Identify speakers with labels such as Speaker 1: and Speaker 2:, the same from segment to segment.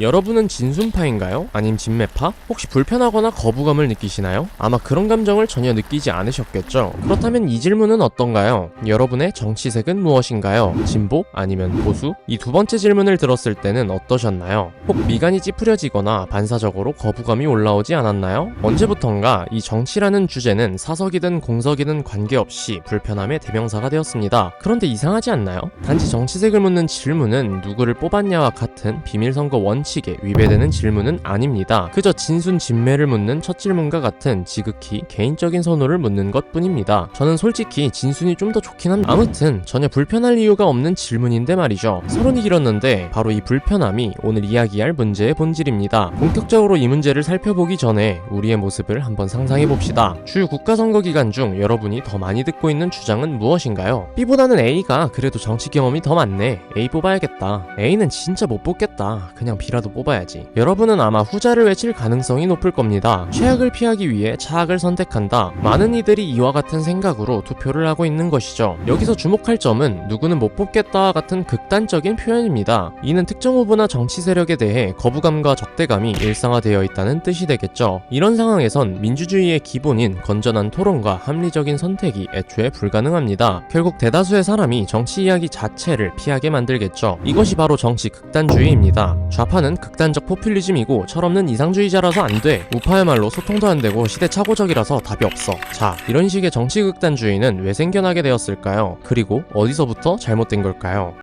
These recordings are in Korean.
Speaker 1: 여러분은 진순파인가요? 아님 진매파? 혹시 불편하거나 거부감을 느끼시나요? 아마 그런 감정을 전혀 느끼지 않으셨겠죠? 그렇다면 이 질문은 어떤가요? 여러분의 정치색은 무엇인가요? 진보? 아니면 보수? 이 두 번째 질문을 들었을 때는 어떠셨나요? 혹 미간이 찌푸려지거나 반사적으로 거부감이 올라오지 않았나요? 언제부턴가 이 정치라는 주제는 사석이든 공석이든 관계없이 불편함의 대명사가 되었습니다. 그런데 이상하지 않나요? 단지 정치색을 묻는 질문은 누구를 뽑았냐와 같은 비밀선거 원 칙에 위배되는 질문은 아닙니다. 그저 진순 진매를 묻는 첫 질문과 같은 지극히 개인적인 선호를 묻는 것 뿐입니다. 저는 솔직히 진순이 좀 더 좋긴 합니다. 아무튼 전혀 불편할 이유가 없는 질문인데 말이죠. 서론이 길었는데 바로 이 불편함이 오늘 이야기할 문제의 본질입니다. 본격적으로 이 문제를 살펴보기 전에 우리의 모습을 한번 상상해 봅시다. 주요 국가선거 기간 중 여러분이 더 많이 듣고 있는 주장은 무엇인가요? B보다는 A가 그래도 정치 경험이 더 많네. A 뽑아야겠다. A는 진짜 못 뽑겠다. 그냥 B라도 뽑아야지. 여러분은 아마 후자를 외칠 가능성이 높을 겁니다. 최악을 피하기 위해 차악을 선택한다. 많은 이들이 이와 같은 생각으로 투표를 하고 있는 것이죠. 여기서 주목할 점은 누구는 못 뽑겠다 같은 극단적인 표현입니다. 이는 특정 후보나 정치 세력에 대해 거부감과 적대감이 일상화되어 있다는 뜻이 되겠죠. 이런 상황에선 민주주의의 기본인 건전한 토론과 합리적인 선택이 애초에 불가능합니다. 결국 대다수의 사람이 정치 이야기 자체를 피하게 만들겠죠. 이것이 바로 정치 극단주의입니다. 좌파 는 극단적 포퓰리즘이고 철없는 이상주의자라서 안 돼. 우파야말로 소통도 안 되고 시대착오적이라서 답이 없어. 자, 이런 식의 정치 극단주의는 왜 생겨나게 되었을까요? 그리고 어디서부터 잘못된 걸까요?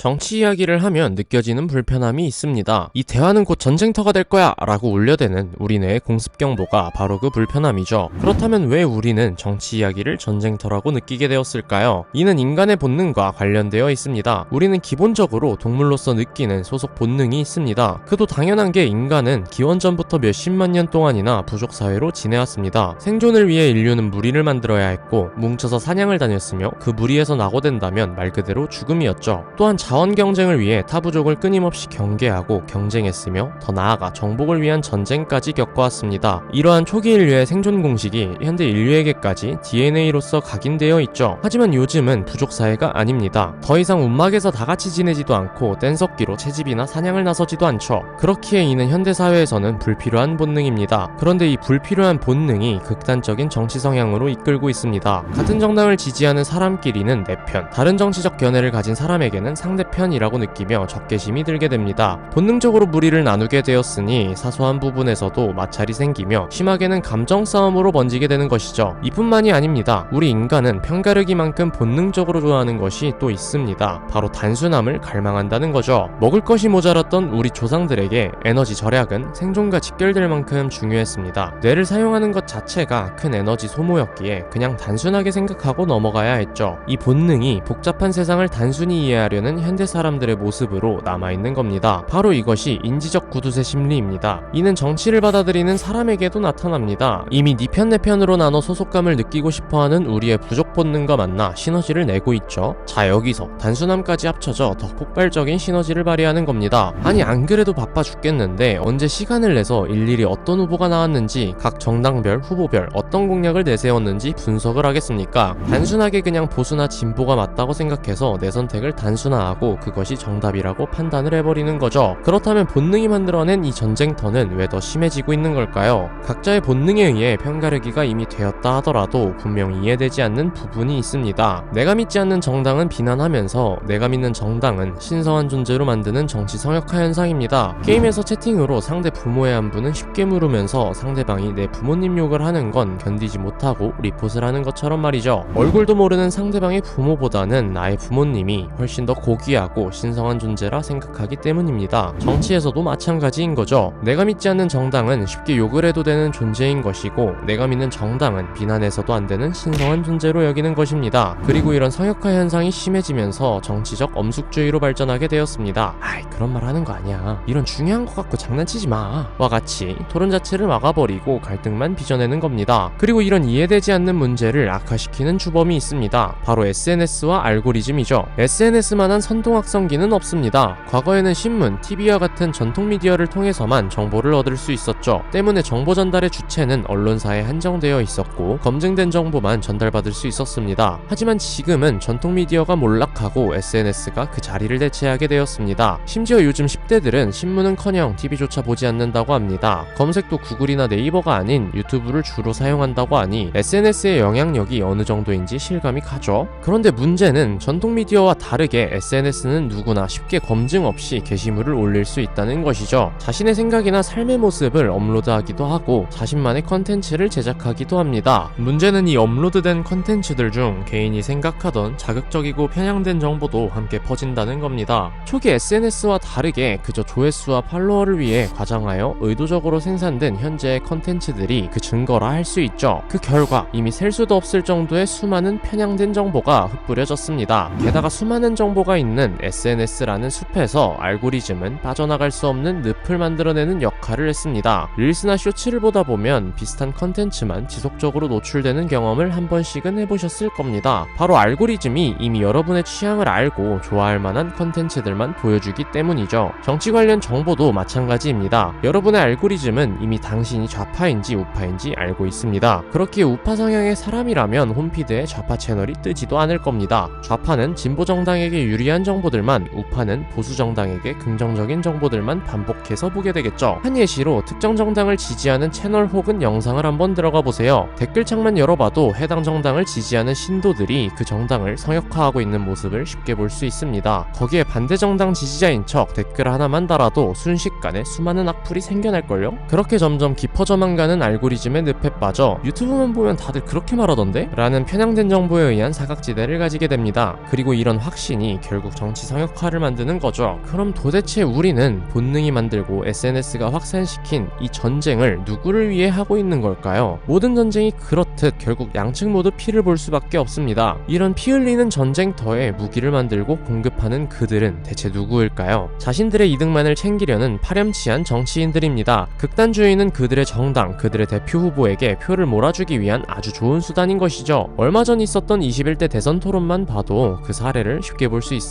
Speaker 1: 정치 이야기를 하면 느껴지는 불편함이 있습니다. 이 대화는 곧 전쟁터가 될 거야! 라고 울려대는 우리네의 공습 경보가 바로 그 불편함이죠. 그렇다면 왜 우리는 정치 이야기를 전쟁터라고 느끼게 되었을까요? 이는 인간의 본능과 관련되어 있습니다. 우리는 기본적으로 동물로서 느끼는 소속 본능이 있습니다. 그도 당연한 게 인간은 기원전부터 몇십만 년 동안이나 부족 사회로 지내왔습니다. 생존을 위해 인류는 무리를 만들어야 했고 뭉쳐서 사냥을 다녔으며 그 무리에서 낙오된다면 말 그대로 죽음이었죠. 또한 자원 경쟁을 위해 타 부족을 끊임없이 경계하고 경쟁했으며 더 나아가 정복을 위한 전쟁까지 겪어왔습니다. 이러한 초기 인류의 생존 공식이 현대 인류에게까지 DNA로서 각인되어 있죠. 하지만 요즘은 부족 사회가 아닙니다. 더 이상 움막에서 다 같이 지내지도 않고 뗀석기로 채집이나 사냥을 나서지도 않죠. 그렇기에 이는 현대 사회에서는 불필요한 본능입니다. 그런데 이 불필요한 본능이 극단적인 정치 성향으로 이끌고 있습니다. 같은 정당을 지지하는 사람끼리는 내 편, 다른 정치적 견해를 가진 사람에게는 상대 편이라고 느끼며 적개심이 들게 됩니다. 본능적으로 무리를 나누게 되었으니 사소한 부분에서도 마찰이 생기며 심하게는 감정 싸움으로 번지게 되는 것이죠. 이뿐만이 아닙니다. 우리 인간은 편가르기만큼 본능적으로 좋아하는 것이 또 있습니다. 바로 단순함을 갈망한다는 거죠. 먹을 것이 모자랐던 우리 조상들에게 에너지 절약은 생존과 직결될 만큼 중요했습니다. 뇌를 사용하는 것 자체가 큰 에너지 소모였기에 그냥 단순하게 생각하고 넘어가야 했죠. 이 본능이 복잡한 세상을 단순히 이해하려는 현대 사람들의 모습으로 남아있는 겁니다. 바로 이것이 인지적 구두쇠 심리입니다. 이는 정치를 받아들이는 사람에게도 나타납니다. 이미 네편내 편으로 나눠 소속감을 느끼고 싶어하는 우리의 부족 본능과 만나 시너지를 내고 있죠. 자 여기서 단순함까지 합쳐져 더 폭발적인 시너지를 발휘하는 겁니다. 아니 안 그래도 바빠 죽겠는데 언제 시간을 내서 일일이 어떤 후보가 나왔는지 각 정당별 후보별 어떤 공약을 내세웠는지 분석을 하겠습니까? 단순하게 그냥 보수나 진보가 맞다고 생각해서 내 선택을 단순화 하고 그것이 정답이라고 판단을 해버리는 거죠. 그렇다면 본능이 만들어낸 이 전쟁터는 왜 더 심해지고 있는 걸까요? 각자의 본능에 의해 편가르기가 이미 되었다 하더라도 분명 이해되지 않는 부분이 있습니다. 내가 믿지 않는 정당은 비난하면서 내가 믿는 정당은 신성한 존재로 만드는 정치 성역화 현상입니다. 게임에서 채팅으로 상대 부모의 안부는 쉽게 물으면서 상대방이 내 부모님 욕을 하는 건 견디지 못하고 리포트를 하는 것처럼 말이죠. 얼굴도 모르는 상대방의 부모보다는 나의 부모님이 훨씬 더 고귀 하고 신성한 존재라 생각하기 때문입니다. 정치에서도 마찬가지인 거죠. 내가 믿지 않는 정당은 쉽게 욕을 해도 되는 존재인 것이고 내가 믿는 정당은 비난해서도 안 되는 신성한 존재로 여기는 것입니다. 그리고 이런 성역화 현상이 심해지면서 정치적 엄숙주의로 발전하게 되었습니다. 아이 그런 말 하는 거 아니야. 이런 중요한 거 갖고 장난치지 마. 와 같이 토론 자체를 막아버리고 갈등만 빚어내는 겁니다. 그리고 이런 이해되지 않는 문제를 악화시키는 주범이 있습니다. 바로 SNS와 알고리즘이죠. SNS만한 선동확성기는 없습니다. 과거에는 신문, TV와 같은 전통 미디어를 통해서만 정보를 얻을 수 있었죠. 때문에 정보 전달의 주체는 언론사에 한정되어 있었고 검증된 정보만 전달받을 수 있었습니다. 하지만 지금은 전통 미디어가 몰락하고 SNS가 그 자리를 대체하게 되었습니다. 심지어 요즘 10대들은 신문은커녕 TV조차 보지 않는다고 합니다. 검색도 구글이나 네이버가 아닌 유튜브를 주로 사용한다고 하니 SNS의 영향력이 어느 정도인지 실감이 가죠. 그런데 문제는 전통 미디어와 다르게 SNS 는 누구나 쉽게 검증 없이 게시물을 올릴 수 있다는 것이죠. 자신의 생각이나 삶의 모습을 업로드하기도 하고 자신만의 컨텐츠를 제작하기도 합니다. 문제는 이 업로드된 컨텐츠들 중 개인이 생각하던 자극적이고 편향된 정보도 함께 퍼진다는 겁니다. 초기 SNS와 다르게 그저 조회수와 팔로워를 위해 과장하여 의도적으로 생산된 현재의 컨텐츠들이 그 증거라 할 수 있죠. 그 결과 이미 셀 수도 없을 정도의 수많은 편향된 정보가 흩뿌려졌습니다. 게다가 수많은 정보가 있는 SNS라는 숲에서 알고리즘은 빠져나갈 수 없는 늪을 만들어내는 역할을 했습니다. 릴스나 쇼츠를 보다 보면 비슷한 컨텐츠만 지속적으로 노출되는 경험을 한 번씩은 해보셨을 겁니다. 바로 알고리즘이 이미 여러분의 취향을 알고 좋아할 만한 컨텐츠들만 보여주기 때문이죠. 정치 관련 정보도 마찬가지입니다. 여러분의 알고리즘은 이미 당신이 좌파인지 우파인지 알고 있습니다. 그렇기에 우파 성향의 사람이라면 홈피드에 좌파 채널이 뜨지도 않을 겁니다. 좌파는 진보 정당에게 유리한 정보들만, 우파는 보수 정당에게 긍정적인 정보들만 반복해서 보게 되겠죠. 한 예시로 특정 정당을 지지하는 채널 혹은 영상을 한번 들어가 보세요. 댓글창만 열어봐도 해당 정당을 지지하는 신도들이 그 정당을 성역화하고 있는 모습을 쉽게 볼 수 있습니다. 거기에 반대 정당 지지자인 척 댓글 하나만 달아도 순식간에 수많은 악플이 생겨날걸요? 그렇게 점점 깊어져만 가는 알고리즘의 늪에 빠져 유튜브만 보면 다들 그렇게 말하던데? 라는 편향된 정보에 의한 사각지대를 가지게 됩니다. 그리고 이런 확신이 결국 정치 성역화를 만드는 거죠. 그럼 도대체 우리는 본능이 만들고 SNS가 확산시킨 이 전쟁을 누구를 위해 하고 있는 걸까요? 모든 전쟁이 그렇듯 결국 양측 모두 피를 볼 수밖에 없습니다. 이런 피 흘리는 전쟁 터에 무기를 만들고 공급하는 그들은 대체 누구일까요? 자신들의 이득만을 챙기려는 파렴치한 정치인들입니다. 극단주의는 그들의 정당, 그들의 대표 후보에게 표를 몰아주기 위한 아주 좋은 수단인 것이죠. 얼마 전 있었던 21대 대선 토론만 봐도 그 사례를 쉽게 볼 수 있습니다.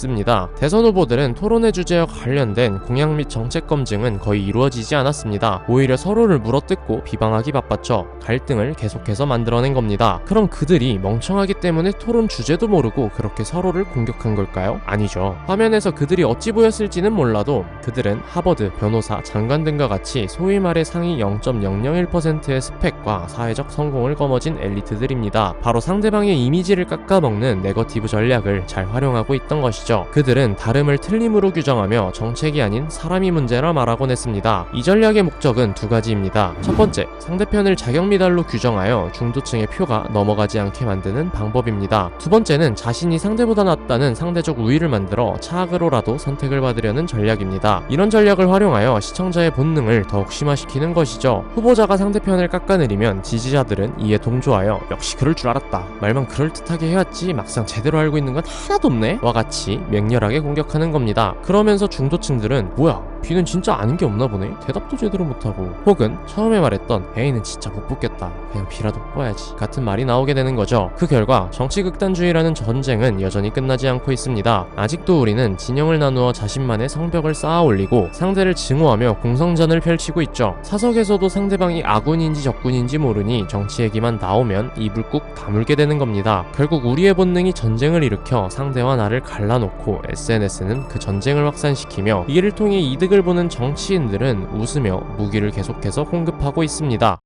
Speaker 1: 대선 후보들은 토론의 주제와 관련된 공약 및 정책 검증은 거의 이루어지지 않았습니다. 오히려 서로를 물어뜯고 비방하기 바빴죠. 갈등을 계속해서 만들어낸 겁니다. 그럼 그들이 멍청하기 때문에 토론 주제도 모르고 그렇게 서로를 공격한 걸까요? 아니죠. 화면에서 그들이 어찌 보였을지는 몰라도 그들은 하버드, 변호사, 장관 등과 같이 소위 말해 상위 0.001%의 스펙과 사회적 성공을 거머쥔 엘리트들입니다. 바로 상대방의 이미지를 깎아먹는 네거티브 전략을 잘 활용하고 있던 것이죠. 그들은 다름을 틀림으로 규정하며 정책이 아닌 사람이 문제라 말하곤 했습니다. 이 전략의 목적은 두 가지입니다. 첫 번째, 상대편을 자격미달로 규정하여 중도층의 표가 넘어가지 않게 만드는 방법입니다. 두 번째는 자신이 상대보다 낫다는 상대적 우위를 만들어 차악으로라도 선택을 받으려는 전략입니다. 이런 전략을 활용하여 시청자의 본능을 더욱 심화시키는 것이죠. 후보자가 상대편을 깎아내리면 지지자들은 이에 동조하여 역시 그럴 줄 알았다. 말만 그럴듯하게 해왔지 막상 제대로 알고 있는 건 하나도 없네. 와 같이 맹렬하게 공격하는 겁니다. 그러면서 중도층들은 뭐야 비는 진짜 아는 게 없나 보네. 대답도 제대로 못하고. 혹은 처음에 말했던 에이는 진짜 못 뽑겠다. 그냥 비라도 뽑아야지. 같은 말이 나오게 되는 거죠. 그 결과 정치 극단주의라는 전쟁은 여전히 끝나지 않고 있습니다. 아직도 우리는 진영을 나누어 자신만의 성벽을 쌓아 올리고 상대를 증오하며 공성전을 펼치고 있죠. 사석에서도 상대방이 아군인지 적군인지 모르니 정치 얘기만 나오면 입을 꾹 다물게 되는 겁니다. 결국 우리의 본능이 전쟁을 일으켜 상대와 나를 갈라놓고 SNS는 그 전쟁을 확산시키며 이를 통해 이득 이득을 보는 정치인들은 웃으며 무기를 계속해서 공급하고 있습니다.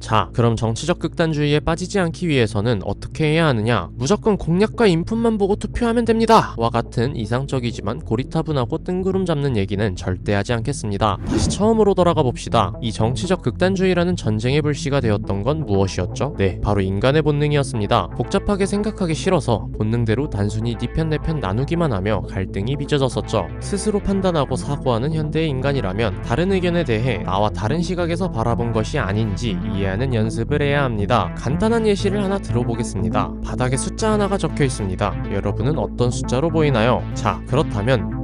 Speaker 1: 자, 그럼 정치적 극단주의에 빠지지 않기 위해서는 어떻게 해야 하느냐? 무조건 공약과 인풋만 보고 투표하면 됩니다. 와 같은 이상적이지만 고리타분하고 뜬구름 잡는 얘기는 절대 하지 않겠습니다. 다시 처음으로 돌아가 봅시다. 이 정치적 극단주의라는 전쟁의 불씨가 되었던 건 무엇이었죠? 네, 바로 인간의 본능이었습니다. 복잡하게 생각하기 싫어서 본능대로 단순히 네편내편 나누기만 하며 갈등이 빚어졌었죠. 스스로 판단하고 사고하는 현대의 인간이라면 다른 의견에 대해 나와 다른 시각에서 바라본 것이 아닌지 이해 하는 연습을 해야 합니다. 간단한 예시를 하나 들어보겠습니다. 바닥에 숫자 하나가 적혀 있습니다. 여러분은 어떤 숫자로 보이나요? 자, 그렇다면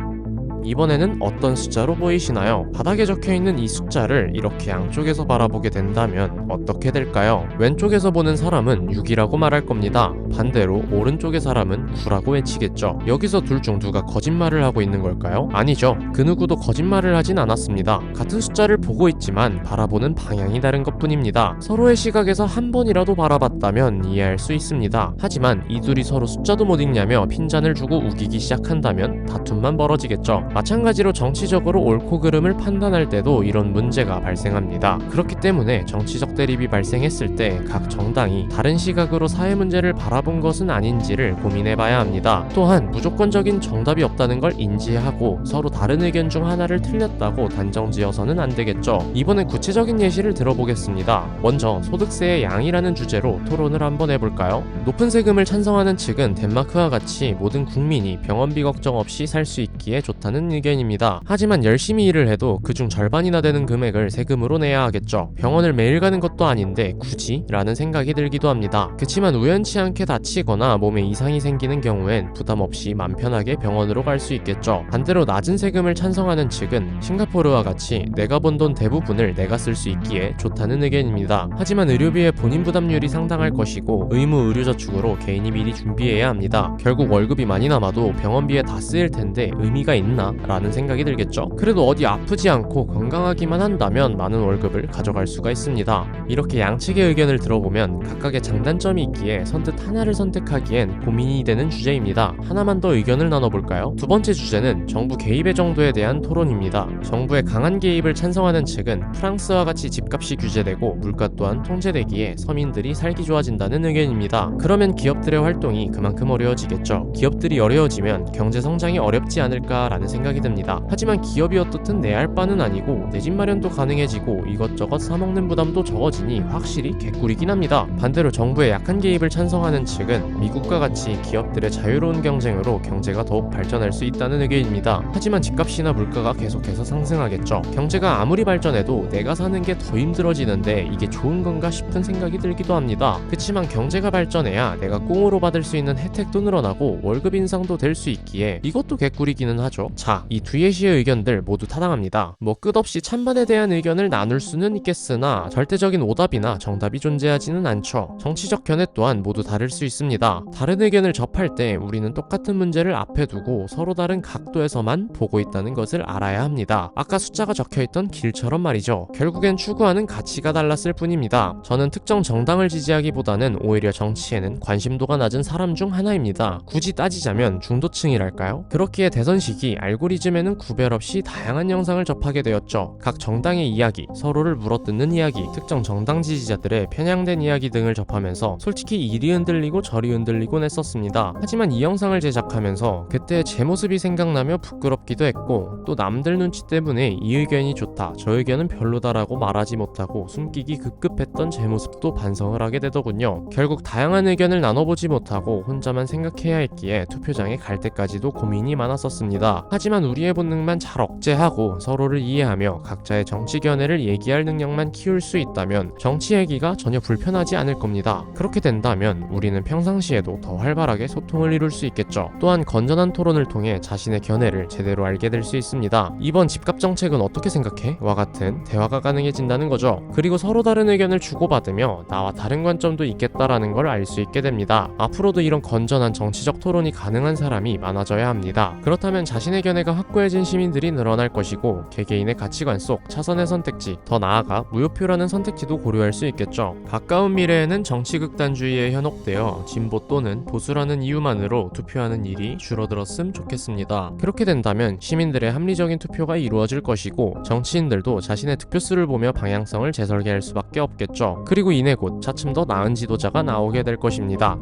Speaker 1: 이번에는 어떤 숫자로 보이시나요? 바닥에 적혀 있는 이 숫자를 이렇게 양쪽에서 바라보게 된다면 어떻게 될까요? 왼쪽에서 보는 사람은 6이라고 말할 겁니다. 반대로 오른쪽의 사람은 9라고 외치겠죠. 여기서 둘 중 누가 거짓말을 하고 있는 걸까요? 아니죠. 그 누구도 거짓말을 하진 않았습니다. 같은 숫자를 보고 있지만 바라보는 방향이 다른 것 뿐입니다. 서로의 시각에서 한 번이라도 바라봤다면 이해할 수 있습니다. 하지만 이 둘이 서로 숫자도 못 읽냐며 핀잔을 주고 우기기 시작한다면 다툼만 벌어지겠죠. 마찬가지로 정치적으로 옳고 그름을 판단할 때도 이런 문제가 발생합니다. 그렇기 때문에 정치적 대립이 발생했을 때 각 정당이 다른 시각으로 사회 문제를 바라본 것은 아닌지를 고민해 봐야 합니다. 또한 무조건적인 정답이 없다는 걸 인지하고 서로 다른 의견 중 하나를 틀렸다고 단정 지어서는 안 되겠죠. 이번에 구체적인 예시를 들어보겠습니다. 먼저 소득세의 양이라는 주제로 토론을 한번 해볼까요? 높은 세금을 찬성하는 측은 덴마크와 같이 모든 국민이 병원비 걱정 없이 살 수 있기에 좋다는 의견입니다. 하지만 열심히 일을 해도 그중 절반이나 되는 금액을 세금으로 내야 하겠죠. 병원을 매일 가는 것도 아닌데 굳이? 라는 생각이 들기도 합니다. 그치만 우연치 않게 다치거나 몸에 이상이 생기는 경우엔 부담 없이 맘 편하게 병원으로 갈 수 있겠죠. 반대로 낮은 세금을 찬성하는 측은 싱가포르와 같이 내가 번 돈 대부분을 내가 쓸 수 있기에 좋다는 의견입니다. 하지만 의료비의 본인 부담률이 상당할 것이고 의무 의료저축으로 개인이 미리 준비해야 합니다. 결국 월급이 많이 남아도 병원비에 다 쓰일 텐데 의미가 있나? 라는 생각이 들겠죠. 그래도 어디 아프지 않고 건강하기만 한다면 많은 월급을 가져갈 수가 있습니다. 이렇게 양측의 의견을 들어보면 각각의 장단점이 있기에 선뜻 하나를 선택하기엔 고민이 되는 주제입니다. 하나만 더 의견을 나눠볼까요? 두 번째 주제는 정부 개입의 정도에 대한 토론입니다. 정부의 강한 개입을 찬성하는 측은 프랑스와 같이 집값이 규제되고 물가 또한 통제되기에 서민들이 살기 좋아진다는 의견입니다. 그러면 기업들의 활동이 그만큼 어려워지겠죠. 기업들이 어려워지면 경제 성장이 어렵지 않을까라는 생각이 듭니다. 하지만 기업이 어떻든 내할 바는 아니고 내 집 마련도 가능해지고 이것저것 사먹는 부담도 적어지니 확실히 개꿀이긴 합니다. 반대로 정부의 약한 개입을 찬성하는 측은 미국과 같이 기업들의 자유로운 경쟁으로 경제가 더욱 발전할 수 있다는 의견입니다. 하지만 집값이나 물가가 계속해서 상승하겠죠. 경제가 아무리 발전해도 내가 사는 게 더 힘들어지는데 이게 좋은 건가 싶은 생각이 들기도 합니다. 그치만 경제가 발전해야 내가 꽁으로 받을 수 있는 혜택도 늘어나고 월급 인상도 될 수 있기에 이것도 개꿀이기는 하죠. 자, 이두 예시의 의견들 모두 타당합니다. 뭐 끝없이 찬반에 대한 의견을 나눌 수는 있겠으나 절대적인 오답이나 정답이 존재하지는 않죠. 정치적 견해 또한 모두 다를 수 있습니다. 다른 의견을 접할 때 우리는 똑같은 문제를 앞에 두고 서로 다른 각도에서만 보고 있다는 것을 알아야 합니다. 아까 숫자가 적혀 있던 길처럼 말이죠. 결국엔 추구하는 가치가 달랐을 뿐입니다. 저는 특정 정당을 지지하기보다는 오히려 정치에는 관심도가 낮은 사람 중 하나입니다. 굳이 따지자면 중도층이랄까요? 그렇기에 대선 시기 알고 리즘에는 구별 없이 다양한 영상을 접하게 되었죠. 각 정당의 이야기, 서로를 물어뜯는 이야기, 특정 정당 지지자들의 편향된 이야기 등을 접하면서 솔직히 이리 흔들리고 저리 흔들리곤 했었습니다. 하지만 이 영상을 제작하면서 그때 제 모습이 생각나며 부끄럽기도 했고 또 남들 눈치 때문에 이 의견이 좋다, 저 의견은 별로다라고 말하지 못하고 숨기기 급급했던 제 모습도 반성을 하게 되더군요. 결국 다양한 의견을 나눠보지 못하고 혼자만 생각해야 했기에 투표장에 갈 때까지도 고민이 많았었습니다. 하지만 우리의 본능만 잘 억제하고 서로를 이해하며 각자의 정치 견해를 얘기할 능력만 키울 수 있다면 정치 얘기가 전혀 불편하지 않을 겁니다. 그렇게 된다면 우리는 평상시에도 더 활발하게 소통을 이룰 수 있겠죠. 또한 건전한 토론을 통해 자신의 견해를 제대로 알게 될 수 있습니다. 이번 집값 정책은 어떻게 생각해? 와 같은 대화가 가능해진다는 거죠. 그리고 서로 다른 의견을 주고받으며 나와 다른 관점도 있겠다라는 걸 알 수 있게 됩니다. 앞으로도 이런 건전한 정치적 토론이 가능한 사람이 많아져야 합니다. 그렇다면 자신의 견해 가 확고해진 시민들이 늘어날 것이고 개개인의 가치관 속 차선의 선택지, 더 나아가 무효표라는 선택지도 고려할 수 있겠죠. 가까운 미래에는 정치 극단주의에 현혹되어 진보 또는 보수라는 이유만으로 투표하는 일이 줄어들었음 좋겠습니다. 그렇게 된다면 시민들의 합리적인 투표가 이루어질 것이고 정치인들도 자신의 득표수를 보며 방향성을 재설계할 수밖에 없겠죠. 그리고 이내 곧 차츰 더 나은 지도자가 나오게 될 것입니다.